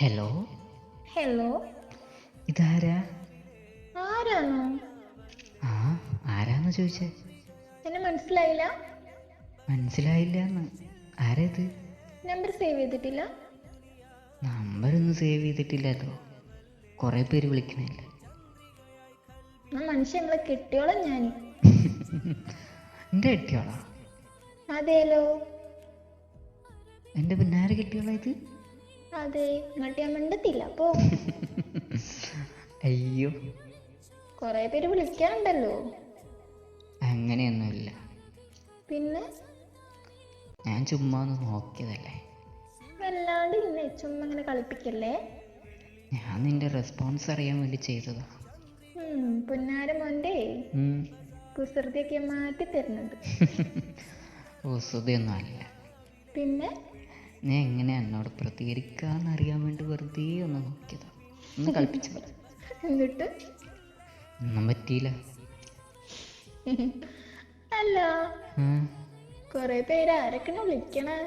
Hello hello ഇതാരാ? ആരാണോ? ആ ആരാന്ന് ചോദിച്ചേ? എന്നെ മനസ്സിലായില്ല. മനസ്സിലായില്ല എന്ന് ആരാ ഇത് നമ്പർ സേവ് ചെയ്തിട്ടില്ല. നമ്പർ ഒന്നും സേവ് ചെയ്തിട്ടില്ലല്ലോ കുറേ പേര് വിളിക്കണില്ല? ആ മനുഷ്യങ്ങളെ കെട്ടിയോളാം ഞാൻ എന്റെ കെട്ടിയോളാ? അതേലോ എന്റെ പിന്നാരെ കെട്ടിയോളാ ഇത്? അതെ ഇങ്ങോട്ട് ഞാൻ മിണ്ടത്തില്ല അപ്പോ അയ്യോ. കൊറേ പേര് വിളിക്കാറുണ്ടല്ലോ. അങ്ങനെയൊന്നുമില്ല. പിന്നെ? ഞാൻ ചുമ്മാ ഒന്ന് നോക്കിയതല്ലേ. വല്ലാണ്ട് ഇന്നെ ചുമ്മാ ഇങ്ങനെ കളിപ്പിക്കല്ലേ? ഞാൻ നിന്റെ റെസ്പോൺസ് അറിയാൻ വേണ്ടി ചെയ്തതാ. പുന്നാര മോന്റെ. കുസൃതിയൊക്കെ മാറ്റി തരുന്നുണ്ട് വസ്തുതയൊന്നും അല്ല. പിന്നെ? നീ എങ്ങനെ എന്നോട് പ്രതികരിക്കാന്ന് അറിയാൻ വേണ്ടി വെറുതെ ഒന്ന് നോക്കിയതാ. ഒന്ന് കളിപ്പിച്ചത് എന്നിട്ട്? ഒന്നും പറ്റിയില്ല. അല്ല. കൊറേ പേര് ആരൊക്കെയാണ് വിളിക്കണേ?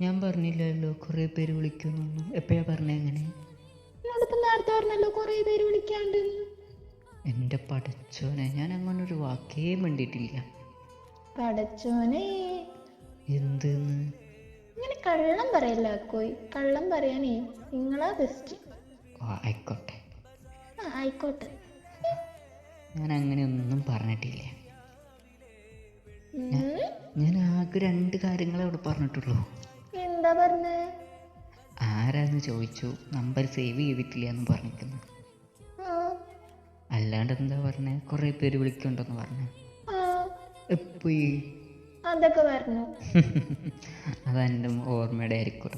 ഞാൻ പറഞ്ഞില്ലല്ലോ കുറേ പേര് വിളിക്കുന്നു എപ്പോഴാ പറഞ്ഞ എങ്ങനെ നേരത്തെ പറഞ്ഞല്ലോ കൊറേ പേര് വിളിക്കാണ്ട്. എന്റെ പടച്ചോനെ ഞാൻ അങ്ങനെ ഒരു വാക്കേ മിണ്ടിട്ടില്ല പടച്ചോനെ. എന്തെന്ന്? ഇങ്ങനെ കള്ളം പറയല്ല കോയി കള്ളം പറയാനേ നിങ്ങളാ ബെസ്റ്റ് ആയിക്കോട്ടെ. ആ ആയിക്കോട്ടെ. ഞാൻ അങ്ങനെ ഒന്നും പറഞ്ഞിട്ടില്ല. ഞാൻ ആകെ രണ്ട് കാര്യങ്ങളെ അവിടെ പറഞ്ഞിട്ടുള്ളൂ. എന്താ പറഞ്ഞേ? ആരാന്ന് ചോദിച്ചു? നമ്പർ സേവ് ചെയ്തിട്ടില്ല എന്ന് പറഞ്ഞിരിക്കുന്നു. അല്ലാണ്ട് എന്താ പറഞ്ഞേ? കുറേ പേര് വിളിക്കുന്നുണ്ടെന്ന് പറഞ്ഞു. എപ്പോയി? അതൊക്കെ പറഞ്ഞു. അതെന്റെ ഓർമ്മയുടെ ആയിരിക്കും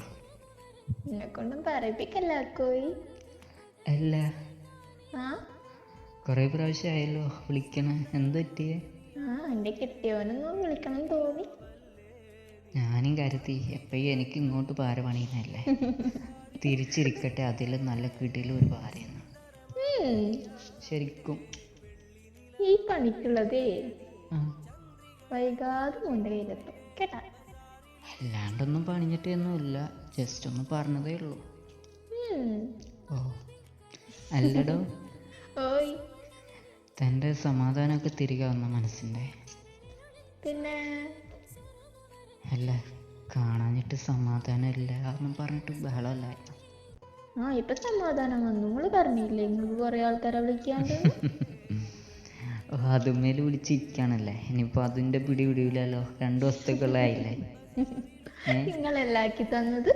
എന്നെ കൊണ്ടും പറയിപ്പിക്കല്ല കോയി അല്ല. ആ? കുറേ പ്രാവശ്യം ആയല്ലോ വിളിക്കണേ. എന്ത് പറ്റിയേ? ആ കിട്ടിയവനൊന്നും കെട്ടിയവനൊന്നും വിളിക്കണം തോന്നി. ഞാനും കരുതി എപ്പോഴും എനിക്ക് ഇങ്ങോട്ട് പാര പണിയുന്നല്ലേ തിരിച്ചിരിക്കട്ടെ അതിൽ നല്ല കിടിലും ഒരു പാരയെന്ന് ശരിക്കും. ഈ പണിക്കുള്ളതേ. ആ. വൈകാതെ മോന്റെ കയ്യിലെത്തും കേട്ടാ? അല്ലാണ്ടൊന്നും പണിഞ്ഞിട്ടൊന്നുമില്ല. ജസ്റ്റ് ഒന്ന് പറഞ്ഞതേ ഉള്ളൂ. ഓ അല്ലടോ. ഓയ്. തന്റെ സമാധാനമൊക്കെ തിരികെ വന്ന മനസ്സിന്റെ. പിന്നെ? അല്ല കാണാഞ്ഞിട്ട് സമാധാനമില്ല എന്നും പറഞ്ഞിട്ട് ബഹളമല്ല. ആ ഇപ്പൊ സമാധാനം വന്നു. നിങ്ങൾ പറഞ്ഞില്ലേ നിങ്ങൾക്ക് കുറെ ആൾക്കാരെ വിളിക്കാണ്ട്? അതുമേൽ വിളിച്ചിരിക്കാണല്ലേ? ഇനിയിപ്പോൾ അതിന്റെ പിടി പിടിയില്ലല്ലോ രണ്ട് വസ്തുക്കളായില്ലേ നിങ്ങൾ നിങ്ങളെല്ലാക്കി തന്നത്?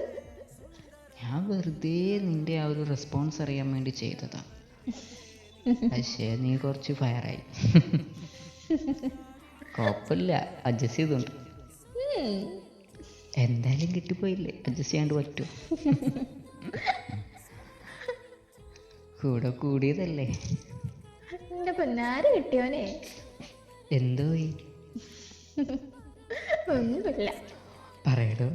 ഞാൻ വെറുതെ നിന്റെ ആ ഒരു റെസ്പോൺസ് അറിയാൻ വേണ്ടി ചെയ്തതാ. പക്ഷേ നീ കുറച്ച് ഫയറായി കുഴപ്പമില്ല. അഡ്ജസ്റ്റ് ചെയ്തോണ്ട്. എന്തായാലും കിട്ടിപ്പോയില്ലേ? അഡ്ജസ്റ്റ് ചെയ്യാണ്ട് പറ്റും. കൂടെ കൂടിയതല്ലേ? എന്റെ പൊന്നാര് കിട്ടിയോനെ. എന്തോ ഒന്നുമില്ല. പറയടോ.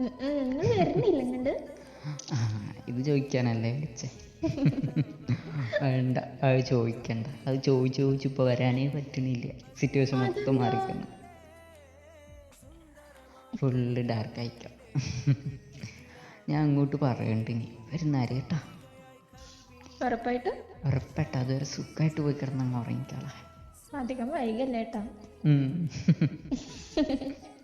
നിങ്ങൾ വരുന്നില്ല ഇങ്ങണ്ട് ഇത് ചോദിക്കാനല്ലേ വിളിച്ചേ? വേണ്ട അത് ചോദിക്കണ്ട. അത് ചോദിച്ച് ചോദിച്ചിപ്പോൾ വരാനേ പറ്റണില്ല സിറ്റുവേഷൻ മൊത്തം മാറിക്കുന്നു ഫുള്ള് ഡാർക്ക് ആയിക്കാം ഞാൻ അങ്ങോട്ട് പറയണ്ട ഇനി. കേട്ടാ ഉറപ്പായിട്ട് അതൊരു സുഖമായിട്ട് പോയി കിടന്നങ്ങ് ഉറങ്ങിക്കോളാം. അധികം വൈകല്ലേട്ടാ.